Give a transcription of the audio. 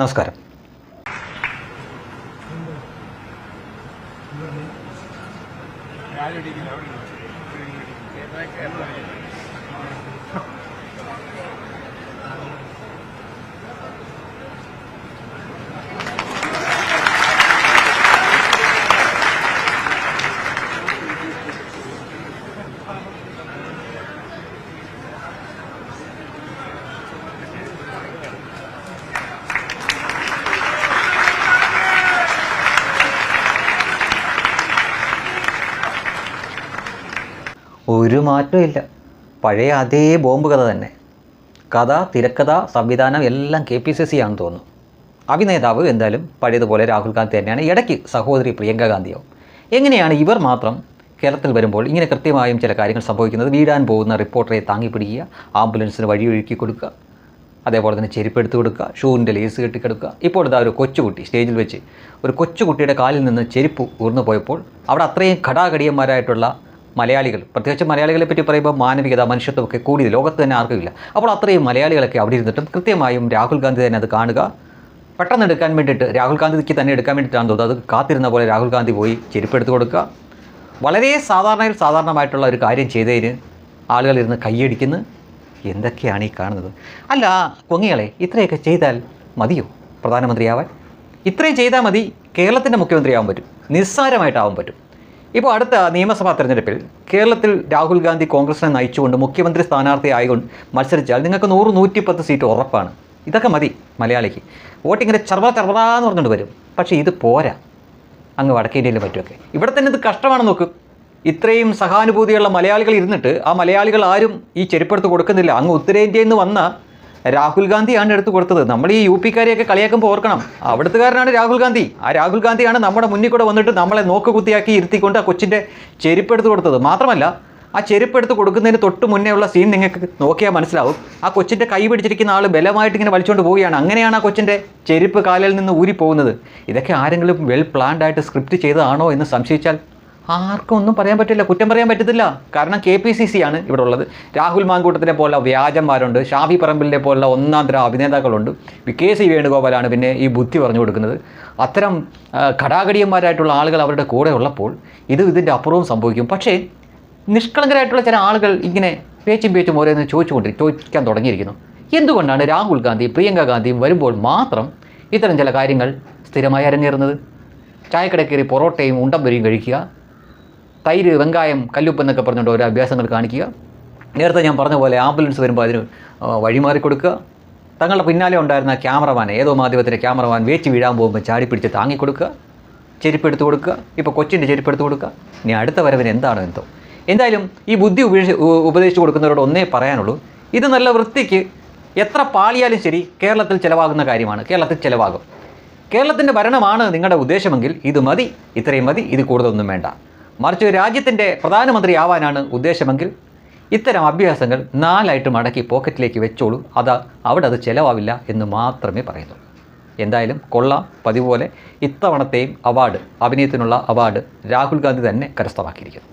നമസ്കാരം. ഒരു മാറ്റവും ഇല്ല. പഴയ അതേ ബോംബ് കഥ തന്നെ. കഥ തിരക്കഥ സംവിധാനം എല്ലാം കെ പി സി സി ആണെന്ന് തോന്നുന്നു. അഭിനേതാവ് എന്തായാലും പഴയതുപോലെ രാഹുൽ ഗാന്ധി തന്നെയാണ്. ഇടയ്ക്ക് സഹോദരി പ്രിയങ്ക ഗാന്ധിയാവും എങ്ങനെയാണ് ഇവർ മാത്രം കേരളത്തിൽ വരുമ്പോൾ ഇങ്ങനെ കൃത്യമായും ചില കാര്യങ്ങൾ സംഭവിക്കുന്നത്? വീടാൻ പോകുന്ന റിപ്പോർട്ടറെ താങ്ങി പിടിക്കുക ആംബുലൻസിന് വഴിയൊഴുക്കി കൊടുക്കുക അതേപോലെ തന്നെ ചെരുപ്പ് എടുത്ത് കൊടുക്കുക ഷൂവിന്റെ ലേസ് കെട്ടിക്കെടുക്കുക. ഇപ്പോൾ ഇതാ ഒരു കൊച്ചുകുട്ടി സ്റ്റേജിൽ വെച്ച് ഒരു കൊച്ചുകുട്ടിയുടെ കാലിൽ നിന്ന് ചെരുപ്പ് ഊർന്നു പോയപ്പോൾ അവിടെ അത്രയും ഘടാഘടിയന്മാരായിട്ടുള്ള മലയാളികൾ. പ്രത്യേകിച്ച് മലയാളികളെ പറ്റി പറയുമ്പോൾ മാനവികത മനുഷ്യത്വമൊക്കെ കൂടിയത് ലോകത്ത് തന്നെ ആർക്കുമില്ല അപ്പോൾ അത്രയും മലയാളികളൊക്കെ അവിടെ ഇരുന്നിട്ടും കൃത്യമായും രാഹുൽ ഗാന്ധി തന്നെ അത് കാണുക. പെട്ടെന്ന് എടുക്കാൻ വേണ്ടിയിട്ട് രാഹുൽ ഗാന്ധിക്ക് തന്നെ എടുക്കാൻ വേണ്ടിയിട്ടാണ് തോന്നുന്നത്. അത് കാത്തിരുന്ന പോലെ രാഹുൽ ഗാന്ധി പോയി ചെരുപ്പെടുത്ത് കൊടുക്കുക. വളരെ സാധാരണയിൽ സാധാരണമായിട്ടുള്ള ഒരു കാര്യം ചെയ്തതിന് ആളുകൾ ഇരുന്ന് കൈയടിക്കുന്നു എന്തൊക്കെയാണ് ഈ കാണുന്നത്? അല്ല കൊങ്ങികളെ ഇത്രയൊക്കെ ചെയ്താൽ മതിയോ? പ്രധാനമന്ത്രിയാവാൻ. ഇത്രയും ചെയ്താൽ മതി കേരളത്തിന്റെ മുഖ്യമന്ത്രിയാവാൻ പറ്റും. നിസ്സാരമായിട്ടാവാൻ പറ്റും. ഇപ്പോൾ അടുത്ത നിയമസഭാ തെരഞ്ഞെടുപ്പിൽ കേരളത്തിൽ രാഹുൽ ഗാന്ധി കോൺഗ്രസിനെ നയിച്ചുകൊണ്ട് മുഖ്യമന്ത്രി സ്ഥാനാർത്ഥി ആയതുകൊണ്ട് മത്സരിച്ചാൽ നിങ്ങൾക്ക് നൂറ് നൂറ്റിപ്പത്ത് സീറ്റ് ഉറപ്പാണ്. ഇതൊക്കെ മതി മലയാളിക്ക്. വോട്ടിങ്ങനെ ചർവ ചർവറാന്ന് പറഞ്ഞുകൊണ്ട് വരും. പക്ഷേ ഇത് പോരാ. അങ്ങ് വടക്കേ ഇന്ത്യയിലും മറ്റുമൊക്കെ. ഇവിടെ തന്നെ ഇത് കഷ്ടമാണ് നോക്ക്. ഇത്രയും സഹാനുഭൂതിയുള്ള മലയാളികൾ ഇരുന്നിട്ട് ആ മലയാളികൾ ആരും ഈ ചെരുപ്പെടുത്ത് കൊടുക്കുന്നില്ല. അങ്ങ് ഉത്തരേന്ത്യയിൽ നിന്ന് വന്ന രാഹുൽ ഗാന്ധിയാണ് എടുത്തു കൊടുത്തത്. നമ്മൾ ഈ യു പിക്കാരെയൊക്കെ കളിയാക്കുമ്പോൾ ഓർക്കണം. അവിടുത്തുകാരനാണ് രാഹുൽ ഗാന്ധി. ആ രാഹുൽ ഗാന്ധിയാണ് നമ്മുടെ മുന്നിൽ കൂടെ വന്നിട്ട് നമ്മളെ നോക്ക് കുത്തിയാക്കി ഇരുത്തിക്കൊണ്ട് ആ കൊച്ചിന്റെ ചെരുപ്പെടുത്ത് കൊടുത്തത്. മാത്രമല്ല ആ ചെരുപ്പെടുത്ത് കൊടുക്കുന്നതിന് തൊട്ട് മുന്നേ ഉള്ള സീൻ നിങ്ങൾക്ക് നോക്കിയാൽ മനസ്സിലാവും. ആ കൊച്ചിന്റെ കൈ പിടിച്ചിരിക്കുന്ന ആൾ ബലമായിട്ട് ഇങ്ങനെ വലിച്ചുകൊണ്ട് പോവുകയാണ്. അങ്ങനെയാണ് ആ കൊച്ചിന്റെ ചെരുപ്പ് കാലിൽ നിന്ന് ഊരി പോകുന്നത് ഇതൊക്കെ ആരെങ്കിലും വെൽ പ്ലാൻഡ് ആയിട്ട് സ്ക്രിപ്റ്റ് ചെയ്തതാണോ എന്ന് സംശയിച്ചാൽ ആർക്കും ഒന്നും പറയാൻ പറ്റില്ല കുറ്റം പറയാൻ പറ്റത്തില്ല. കാരണം കെ പി സി സി ആണ് ഇവിടെ ഉള്ളത്. രാഹുൽ മാങ്കൂട്ടത്തിനെ പോലുള്ള വ്യാജന്മാരുണ്ട്. ഷാഫി പറമ്പിലിനെ പോലുള്ള ഒന്നാം തരം അഭിനേതാക്കളുണ്ട്. വി കെ സി വേണുഗോപാലാണ് പിന്നെ ഈ ബുദ്ധി പറഞ്ഞു കൊടുക്കുന്നത്. അത്തരം ഘടാഘടിയന്മാരായിട്ടുള്ള ആളുകൾ അവരുടെ കൂടെ ഉള്ളപ്പോൾ ഇത് ഇതിന്റെ അപ്പുറവും സംഭവിക്കും. പക്ഷേ നിഷ്കളങ്കരായിട്ടുള്ള ചില ആളുകൾ ഇങ്ങനെ പേച്ചും പേച്ചും ഓരോന്ന് ചോദിച്ചുകൊണ്ട് ചോദിക്കാൻ തുടങ്ങിയിരിക്കുന്നു. എന്തുകൊണ്ടാണ് രാഹുൽ ഗാന്ധി പ്രിയങ്ക ഗാന്ധിയും വരുമ്പോൾ മാത്രം ഇത്തരം ചില കാര്യങ്ങൾ സ്ഥിരമായി അരങ്ങേറുന്നത്? ചായക്കട കയറി പൊറോട്ടയും ഉണ്ടംപൊരിയും കഴിക്കുക തൈര് വെങ്കായം കല്ലുപ്പ് എന്നൊക്കെ പറഞ്ഞുകൊണ്ട് ഓരോ അഭ്യാസങ്ങൾ കാണിക്കുക. നേരത്തെ ഞാൻ പറഞ്ഞ പോലെ ആംബുലൻസ് വരുമ്പോൾ അതിന് വഴിമാറി കൊടുക്കുക. തങ്ങളുടെ പിന്നാലെ ഉണ്ടായിരുന്ന ക്യാമറമാൻ ഏതോ മാധ്യമത്തിന്റെ ക്യാമറമാൻ വേച്ച് വീഴാൻ പോകുമ്പോൾ ചാടി പിടിച്ച് താങ്ങിക്കൊടുക്കുക ചെരുപ്പ് എടുത്ത് കൊടുക്കുക. ഇപ്പോൾ കൊച്ചിന്റെ ചെരുപ്പ് എടുത്ത് കൊടുക്കുക. ഇനി അടുത്ത വരവിന് എന്താണോ എന്തോ. എന്തായാലും ഈ ബുദ്ധി ഉപേക്ഷ ഉപദേശിച്ച് കൊടുക്കുന്നവരോട് ഒന്നേ പറയാനുള്ളൂ. ഇത് നല്ല വൃത്തിക്ക് എത്ര പാളിയാലും ശരി കേരളത്തിൽ ചിലവാകുന്ന കാര്യമാണ്. കേരളത്തിൽ ചിലവാകും. കേരളത്തിന്റെ ഭരണമാണ് നിങ്ങളുടെ ഉദ്ദേശമെങ്കിൽ ഇത് മതി. ഇത്രയും മതി. ഇത് കൂടുതലൊന്നും വേണ്ട. മറിച്ച് രാജ്യത്തിന്റെ പ്രധാനമന്ത്രി ആവാനാണ് ഉദ്ദേശമെങ്കിൽ ഇത്തരം അഭ്യാസങ്ങൾ നാലായിട്ട് മടക്കി പോക്കറ്റിലേക്ക് വെച്ചോളൂ. അത് അവിടെ അത് ചിലവാവില്ല എന്ന് മാത്രമേ പറയുന്നു. എന്തായാലും കൊള്ളാം. പതിവ് പോലെ ഇത്തവണത്തെയും അവാർഡ് അഭിനയത്തിനുള്ള അവാർഡ് രാഹുൽ ഗാന്ധി തന്നെ കരസ്ഥമാക്കിയിരിക്കുന്നു.